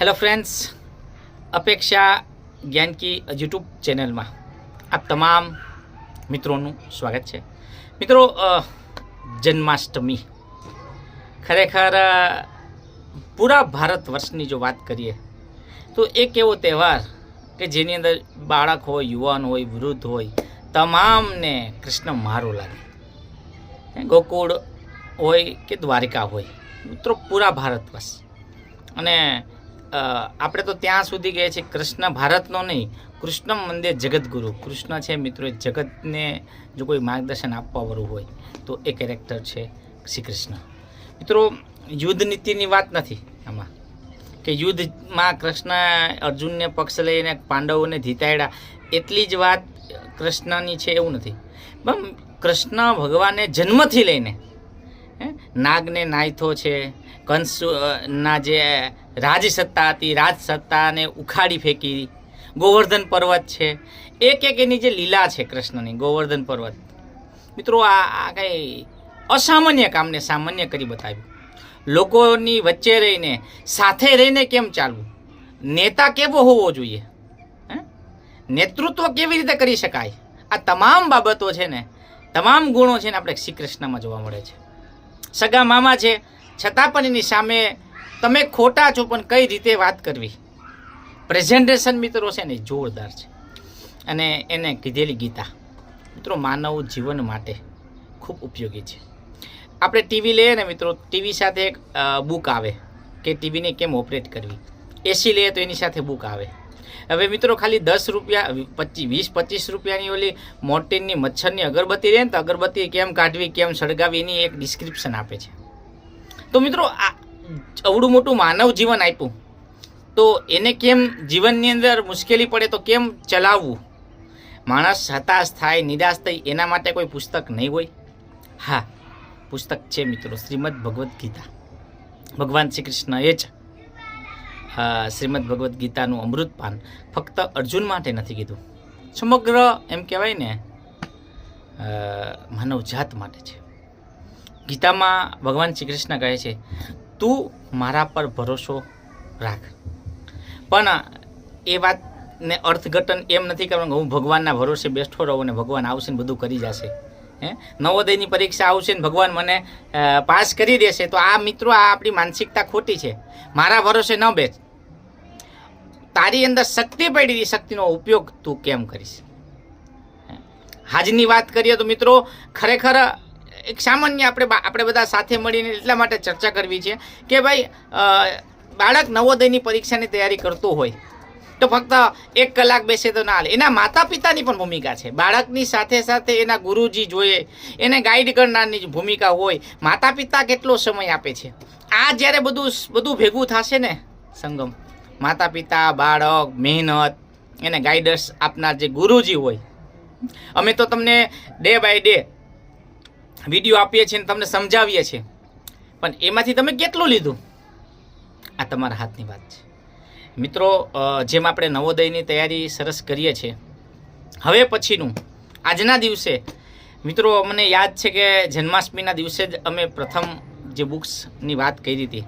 Hello friends અપેક્ષા જ્ઞાન કી YouTube ચેનલમાં આ તમામ મિત્રોનું સ્વાગત છે. મિત્રો જન્માષ્ટમી. ખરેખર પૂરા ભારત વર્ષની જો વાત કરીએ, તો એક એવો તહેવાર કે જેની અંદર બાળક હોય, યુવાન હોય, વૃદ્ધ હોય, તમામને કૃષ્ણ મારો લાગે. ગોકુળ હોય કે દ્વારિકા હોય. મિત્રો, પૂરા ભારત વર્ષ. અને આપણે તો ત્યાં સુધી કહે છીએ. કૃષ્ણ ભારતનો નહીં, કૃષ્ણ મંદિર જગતગુરુ કૃષ્ણ છે મિત્રો જગતને જો કોઈ માર્ગદર્શન આપવાવાળું હોય, તો એ કેરેક્ટર છે શ્રી કૃષ્ણ મિત્રો, યુદ્ધ નીતિની વાત નથી આમાં. કે યુદ્ધમાં કૃષ્ણ અર્જુનને પક્ષ લઈને પાંડવોને જીતાડ્યા, એટલી જ વાત કૃષ્ણની છે એવું નથી. પણ કૃષ્ણ ભગવાને જન્મથી લઈને નાગને નાયથો છે, કંસ ના જે રાજસત્તા હતી. રાજસત્તાને ઉખાડી ફેંકી. ગોવર્ધન પર્વત છે. એક એક એની જે લીલા છે કૃષ્ણની ગોવર્ધન પર્વત. મિત્રો, આ આ કંઈ અસામાન્ય કામને સામાન્ય કરી બતાવ્યું. લોકોની વચ્ચે રહીને, સાથે રહીને કેમ ચાલવું? નેતા કેવો હોવો જોઈએ? નેતૃત્વ કેવી રીતે કરી શકાય? આ તમામ બાબતો છે ને, તમામ ગુણો છે ને આપણે શ્રી કૃષ્ણમાં જોવા મળે છે. સગા મામા છે. છતાં પણ એની સામે તમે ખોટા છો, પણ કઈ રીતે વાત કરવી? પ્રેઝન્ટેશન મિત્રો છે ને જોરદાર છે. અને એને કીધેલી ગીતા. મિત્રો, માનવ જીવન માટે ખૂબ ઉપયોગી છે. આપણે ટીવી લઈએ ને મિત્રો, ટીવી સાથે એક બુક આવે કે ટીવીને કેમ ઓપરેટ કરવી? એસી લઈએ તો એની સાથે બુક આવે. હવે મિત્રો, ખાલી દસ રૂપિયા પચીસ વીસ, પચીસ રૂપિયાની ઓલી મોર્ટિનની મચ્છરની અગરબત્તી રહે ને તો અગરબત્તી કેમ કાઢવી, કેમ સળગાવી, એની એક ડિસ્ક્રિપ્શન આપે છે. તો મિત્રો અવડું મોટું માનવ જીવન આપ્યું. તો એને કેમ જીવનની અંદર મુશ્કેલી પડે તો કેમ ચલાવવું? માણસ હતાશ થાય નિરાશ થાય એના માટે કોઈ પુસ્તક નહીં હોય? હા પુસ્તક છે મિત્રો શ્રીમદ ભગવદ્ ગીતા. ભગવાન શ્રી કૃષ્ણ એ જ શ્રીમદ ભગવદ્ ગીતાનું અમૃતપાન ફક્ત અર્જુન માટે નથી કીધું. સમગ્ર એમ કહેવાય ને અ, માનવ જાત માટે છે. ગીતામાં ભગવાન શ્રી કૃષ્ણ કહે છે તું મારા પર ભરોસો રાખ. પણ એ વાતને અર્થઘટન એમ નથી કરવાનું હું ભગવાનના ભરોસે બેઠો રહું અને ભગવાન આવશે ને બધું કરી જશે. હે? નવોદયની પરીક્ષા આવશે ને ભગવાન મને પાસ કરી દેશે, તો આ મિત્રો, આ આપણી માનસિકતા ખોટી છે. મારા ભરોસે ન બેસ. તારી અંદર શક્તિ પડી શક્તિનો ઉપયોગ તું કેમ કરીશ? હાજની વાત કરીએ તો મિત્રો, ખરેખર એક સામાન્ય આપણે આપણે બધા સાથે મળીને એટલા માટે ચર્ચા કરવી છે કે ભાઈ બાળક નવોદયની પરીક્ષાની તૈયારી કરતું હોય તો ફક્ત એક કલાક બેસે તો ના હાલે. એના માતા પિતાની પણ ભૂમિકા છે. બાળકની સાથે સાથે એના ગુરુજી જોઈએ, એને ગાઈડ કરનારની ભૂમિકા હોય. માતા પિતા કેટલો સમય આપે છે? આ જ્યારે બધું બધું ભેગું થશે ને સંગમ માતા પિતા બાળક, મહેનત, એને ગાઈડન્સ આપનાર જે ગુરુજી હોય, અમે તો તમને ડે બાય ડે વીડિયો આપીએ છીએ તમને સમજાવીએ છીએ. પણ એમાંથી તમે કેટલું લીધું? આ તમારા હાથની વાત છે. મિત્રો જેમ આપણે નવોદયની તૈયારી સરસ કરીએ છીએ, હવે પછીનું, આજના દિવસે, મિત્રો, મને યાદ છે કે જન્માષ્ટમીના દિવસે જ અમે પ્રથમ જે બુક્સની વાત કરી હતી,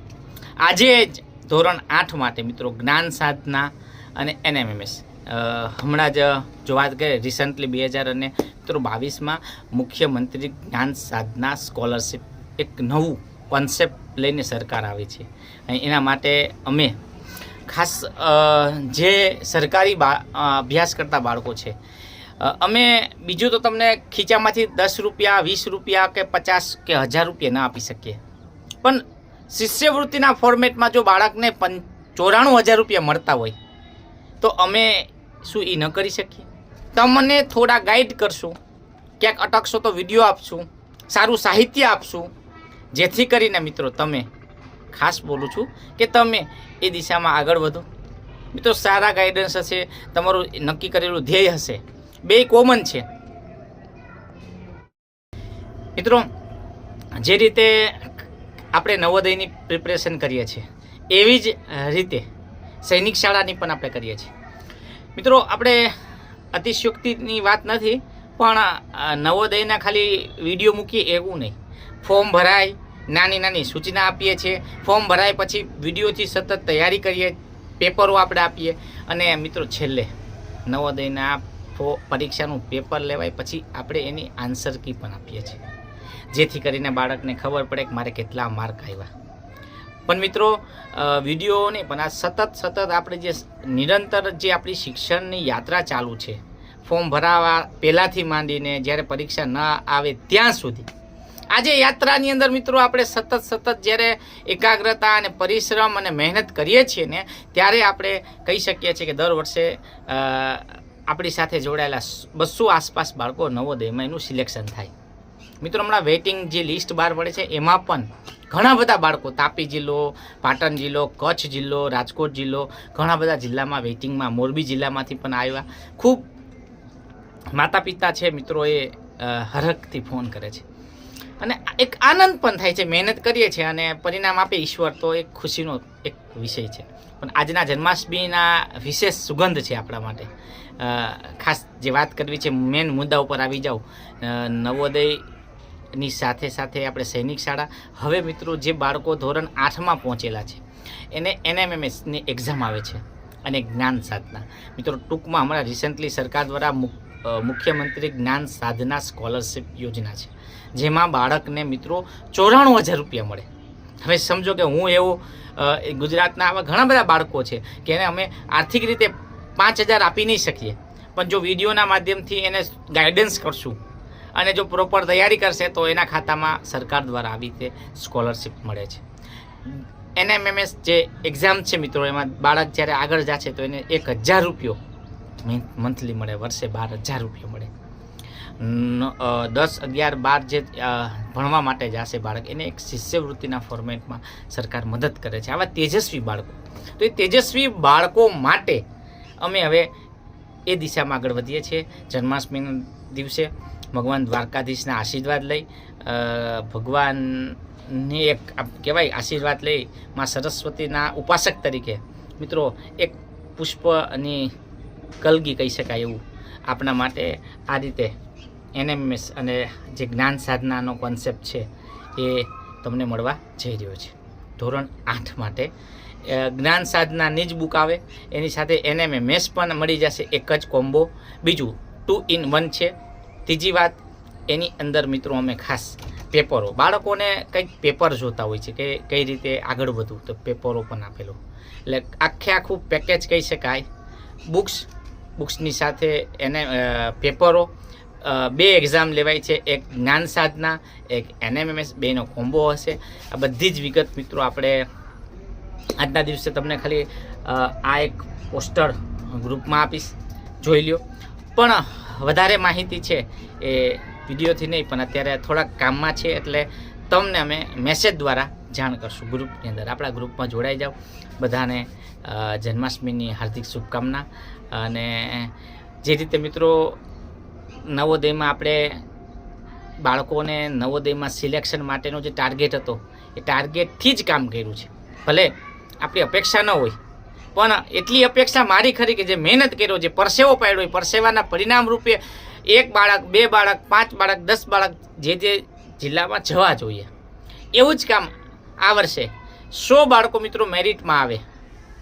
આજે જ ધોરણ આઠ માટે, મિત્રો, જ્ઞાન સાધના અને એનએમએમએસ. હમણાં જ જો વાત કરીએ રિસન્ટલી બે હજાર અને મિત્રો બાવીસમાં મુખ્યમંત્રી જ્ઞાન સાધના સ્કોલરશિપ એક નવું કોન્સેપ્ટ લઈને સરકાર આવી છે. એના માટે અમે ખાસ જે સરકારી અભ્યાસ કરતા બાળકો છે અમે બીજું તો તમને ખીચામાંથી દસ રૂપિયા, વીસ રૂપિયા કે પચાસ કે હજાર રૂપિયા ના આપી શકીએ. પણ શિષ્યવૃત્તિના ફોર્મેટમાં જો બાળકને પં, ચોરાણું હજાર રૂપિયા મળતા હોય, તો અમે શું એ ન કરી શકીએ? તમને થોડા ગાઈડ કરશું. ક્યાંક અટકશો તો વીડિયો આપશું. સારું સાહિત્ય આપશું. જેથી કરીને મિત્રો તમે, ખાસ બોલું છું કે તમે એ દિશામાં આગળ વધો. મિત્રો સારા ગાઈડન્સ હશે, તમારું નક્કી કરેલું ધ્યેય હશે. બે કોમન છે. મિત્રો, જે રીતે આપણે નવોદયની પ્રિપરેશન કરીએ છીએ, એવી જ રીતે સૈનિક શાળાની પણ આપણે કરીએ છીએ. મિત્રો, આપણે અતિશયોક્તિની વાત નથી, પણ નવોદયના ખાલી વીડિયો મૂકીએ એવું નહીં. ફોર્મ ભરાય, નાની નાની સૂચના આપીએ છીએ. ફોર્મ ભરાય પછી વિડીયોથી સતત તૈયારી કરીએ, પેપરો આપણે આપીએ. અને મિત્રો, છેલ્લે, નવોદયના પરીક્ષાનું પેપર લેવાય પછી આપણે એની આન્સર કી પણ આપીએ છીએ. જેથી કરીને બાળકને ખબર પડે કે મારે કેટલા માર્ક આવ્યા. પણ મિત્રો અ, વીડિયો નહીં પણ આ સતત સતત આપણે જે નિરંતર જે આપણી શિક્ષણની યાત્રા ચાલુ છે ફોર્મ ભરાવા પહેલાંથી માંડીને જ્યારે પરીક્ષા ન આવે ત્યાં સુધી. આજે યાત્રાની અંદર મિત્રો આપણે સતત સતત જ્યારે એકાગ્રતા અને પરિશ્રમ અને મહેનત કરીએ છીએ ને ત્યારે આપણે કહી શકીએ છીએ કે દર વર્ષે આપણી સાથે જોડાયેલા બસો આસપાસ બાળકો નવોદયમાં એનું સિલેક્શન થાય. મિત્રો હમણાં વેઇટિંગ જે લિસ્ટ બહાર પડે છે એમાં પણ ઘણા બધા બાળકો તાપી જિલ્લો પાટણ જિલ્લો કચ્છ જિલ્લો રાજકોટ જિલ્લો ઘણા બધા જિલ્લામાં વેઇટિંગમાં મોરબી જિલ્લામાંથી પણ આવ્યા. ખૂબ માતા પિતા છે મિત્રોએ હરખથી ફોન કરે છે. અને એક આનંદ પણ થાય છે મહેનત કરીએ છીએ અને પરિણામ આપે ઈશ્વર તો એક ખુશીનો એક વિષય છે. પણ આજના જન્માષ્ટમીના વિશેષ સુગંધ છે આપણા માટે. ખાસ જે વાત કરવી છે મેન મુદ્દા ઉપર આવી જાઉં અ, નવોદયની સાથે સાથે આપણે સૈનિક શાળા, હવે મિત્રો જે બાળકો ધોરણ આઠમાં પહોંચેલા છે, એને એનએમએમએસની એક્ઝામ આવે છે અને જ્ઞાન સાધના. મિત્રો, ટૂંકમાં હમણાં રિસન્ટલી સરકાર દ્વારા મુખ્યમંત્રી જ્ઞાન સાધના સ્કોલરશિપ યોજના છે, જેમાં બાળકને મિત્રો ચોરાણું હજાર રૂપિયા મળે. હવે સમજો કે હું એવો ગુજરાતના આવા ઘણા બધા બાળકો છે કે એને અમે આર્થિક રીતે પાંચ હજાર આપી નહીં શકીએ, પણ જો વિડીયોના માધ્યમથી એને ગાઈડન્સ કરશું અને જો પ્રોપર તૈયારી કરશે તો એના ખાતામાં સરકાર દ્વારા આવી રીતે સ્કોલરશિપ મળે છે. એનએમએમએસ જે એક્ઝામ છે મિત્રો, એમાં બાળક જ્યારે આગળ જશે તો એને એક હજાર રૂપિયો મંથલી મળે, વર્ષે બાર હજાર રૂપિયા મળે. દસ અગિયાર બાર જે ભણવા માટે જશે બાળક, એને એક શિષ્યવૃત્તિના ફોર્મેટમાં સરકાર મદદ કરે છે. આવા તેજસ્વી બાળકો. તો એ તેજસ્વી બાળકો માટે અમે હવે એ દિશામાં આગળ વધીએ છીએ. જન્માષ્ટમીના દિવસે ભગવાન દ્વારકાધીશના આશીર્વાદ લઈ ભગવાનની એક કહેવાય આશીર્વાદ લઈ માં સરસ્વતીના ઉપાસક તરીકે, મિત્રો, એક પુષ્પની કલગી કહી શકાય એવું આપણા માટે આ રીતે એનએમએસ અને જે જ્ઞાન સાધનાનો કોન્સેપ્ટ છે એ તમને મળવા જઈ રહ્યો છે. ધોરણ આઠ માટે જ્ઞાન સાધનાની જ બુક આવે, એની સાથે એનએમએમએસ પણ મળી જશે, એક જ કોમ્બો બીજું ટુ ઇન વન છે. ત્રીજી વાત, એની અંદર મિત્રો અમે ખાસ પેપરો, બાળકોને કંઈક પેપર જોતા હોય છે કે કઈ રીતે આગળ વધવું, તો પેપરો પણ આપેલો. એટલે આખે આખું પેકેજ કહી શકાય. બુક્સ બુક્સની સાથે એને પેપરો બે એક્ઝામ લેવાય છે. એક જ્ઞાન સાધના, એક એનએમએમએસ, બેનો કોમ્બો હશે. આ બધી જ વિગત મિત્રો આપણે આજના દિવસે તમને ખાલી આ એક પોસ્ટર ગ્રુપમાં આપીશ. જોઈ લ્યો. પણ વધારે માહિતી છે એ વિડીયોથી નહીં, પણ અત્યારે થોડાક કામમાં છે એટલે તમને અમે મેસેજ દ્વારા જાણ કરશું ગ્રુપની અંદર. આપણા ગ્રુપમાં જોડાઈ જાઓ. બધાને જન્માષ્ટમીની હાર્દિક શુભકામના. અને જે રીતે મિત્રો નવોદયમાં આપણે બાળકોને નવોદયમાં સિલેક્શન માટેનો જે ટાર્ગેટ હતો, એ ટાર્ગેટથી જ કામ કર્યું છે. ભલે આપણી અપેક્ષા ન હોય પણ એટલી અપેક્ષા મારી ખરી કે જે મહેનત કર્યો, જે પરસેવો પાડ્યો એ પરસેવાના પરિણામ રૂપે એક બાળક, બે બાળક, પાંચ બાળક, દસ બાળક જે જે જિલ્લામાં જવા જોઈએ. એવું જ કામ આ વર્ષે સો બાળકો મિત્રો મેરિટમાં આવે.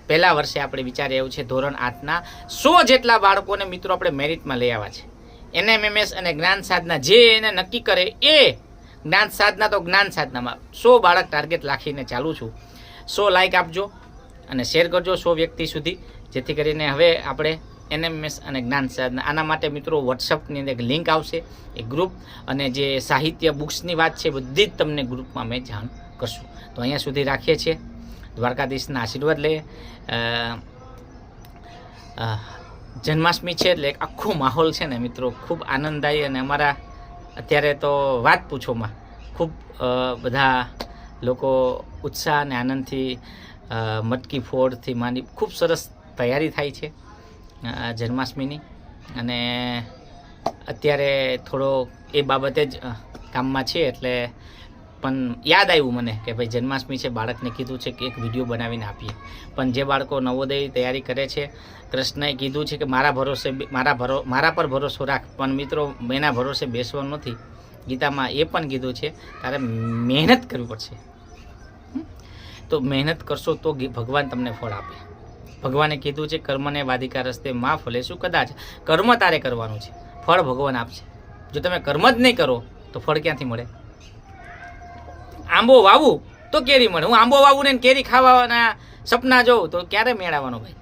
પહેલા વર્ષે આપણે વિચારે એવું છે ધોરણ આઠના સો જેટલા બાળકોને મિત્રો આપણે મેરિટમાં લઈ આવ્યા છે. એનએમએમએસ અને જ્ઞાન સાધના જે એને નક્કી કરે એ જ્ઞાન સાધના તો જ્ઞાન સાધનામાં. સો બાળક ટાર્ગેટ રાખીને ચાલું છું. સો લાઈક આપજો. અને શેર કરજો સો વ્યક્તિ સુધી. જેથી કરીને હવે આપણે એનએમએસ અને જ્ઞાન સાધના આના માટે મિત્રો વોટ્સઅપની અંદર એક લિંક આવશે એ ગ્રુપ અને જે સાહિત્ય બુક્સની વાત છે બધી જ તમને ગ્રુપમાં મેં જાણ કરશું. તો અહીંયા સુધી રાખીએ છીએ. દ્વારકાધીશના આશીર્વાદ લઈએ. જન્માષ્ટમી છે એટલે આખો માહોલ છે ને મિત્રો, ખૂબ આનંદદાયી અને અમારા અત્યારે તો વાત પૂછોમાં, ખૂબ બધા લોકો ઉત્સાહ અને આનંદથી મટકી ફોડથી માંડી ખૂબ સરસ તૈયારી થાય છે જન્માષ્ટમીની. અને અત્યારે થોડો એ બાબતે જ કામમાં છે એટલે પણ યાદ આવ્યું મને કે ભાઈ જન્માષ્ટમી છે, બાળકને કીધું છે કે એક વીડિયો બનાવીને આપીએ. પણ જે બાળકો નવોદય તૈયારી કરે છે, કૃષ્ણએ કીધું છે કે મારા ભરોસે મારા ભરો, મારા પર ભરોસો રાખ. પણ મિત્રો એના ભરોસે બેસવાનું નથી. ગીતામાં એ પણ કીધું છે, તારે મહેનત કરવી પડશે? તો મહેનત કરશો તો ભગવાન તમને ફળ આપે. ભગવાને કીધું છે કર્મને વાધિકા રસ્તે માં ફલે શું કદાચ. કર્મ તારે કરવાનું છે. ફળ ભગવાન આપશે. જો તમે કર્મ જ નહીં કરો, તો ફળ ક્યાંથી મળે? આંબો વાવું તો કેરી મળે. હું આંબો વાવું ને કેરી ખાવાના સપના જોઉં તો ક્યારે મેળવવાનો ભાઈ?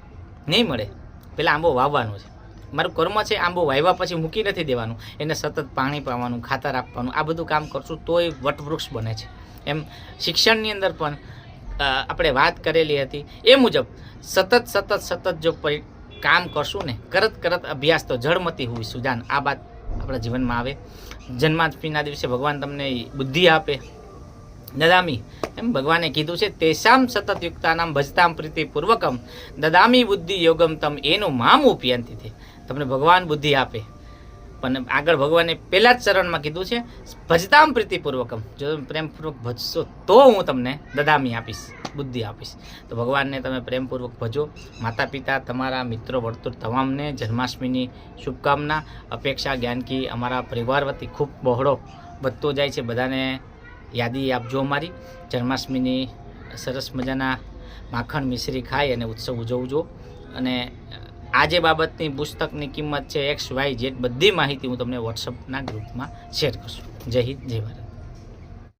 નહીં મળે. પેલા આંબો વાવવાનો છે. મારું કર્મ છે આંબો વાવ્યા પછી મૂકી નથી દેવાનું. એને સતત પાણી પાવાનું, ખાતર આપવાનું, આ બધું કામ કરશું તોય વટવૃક્ષ બને છે. એમ શિક્ષણની અંદર પણ આપણે વાત કરેલી હતી. એ મુજબ સતત સતત સતત જો કામ કરશું ને, કરત કરત અભ્યાસ તો જળમતી હોય, સુજાન. આ વાત આપણા જીવનમાં આવે. જન્માષ્ટમીના દિવસે ભગવાન તમને બુદ્ધિ આપે. દદામી, એમ ભગવાને કીધું છે, તેસામ સતત યુક્તાનામ ભજતામ પ્રીતિપૂર્વકમ દદામી બુદ્ધિ યોગમ તમ એનું મામ ઉપયંતિથી તમને ભગવાન બુદ્ધિ આપે. પણ આગળ ભગવાને પહેલા જ ચરણમાં કીધું છે, ભજતામ પ્રીતિપૂર્વકમ. જો તમે પ્રેમપૂર્વક ભજશો, તો હું તમને દદામી આપીશ, બુદ્ધિ આપીશ. તો ભગવાનને તમે પ્રેમપૂર્વક ભજો. માતા પિતા તમારા મિત્રો, વર્તુળ તમામને જન્માષ્ટમીની શુભકામના. અપેક્ષા જ્ઞાનકી અમારા પરિવાર વતી ખૂબ બહોળો વધતો જાય છે. બધાને યાદી આપજો અમારી. જન્માષ્ટમીની સરસ મજાના માખણ મિશ્રી ખાઈ અને ઉત્સવ ઉજવજો. અને આ જે બાબતની પુસ્તકની કિંમત છે એક્સ વાય જેટ બધી માહિતી હું તમને વોટ્સઅપના ગ્રુપમાં શેર કરશું. જય હિન્દ, જય ભારત.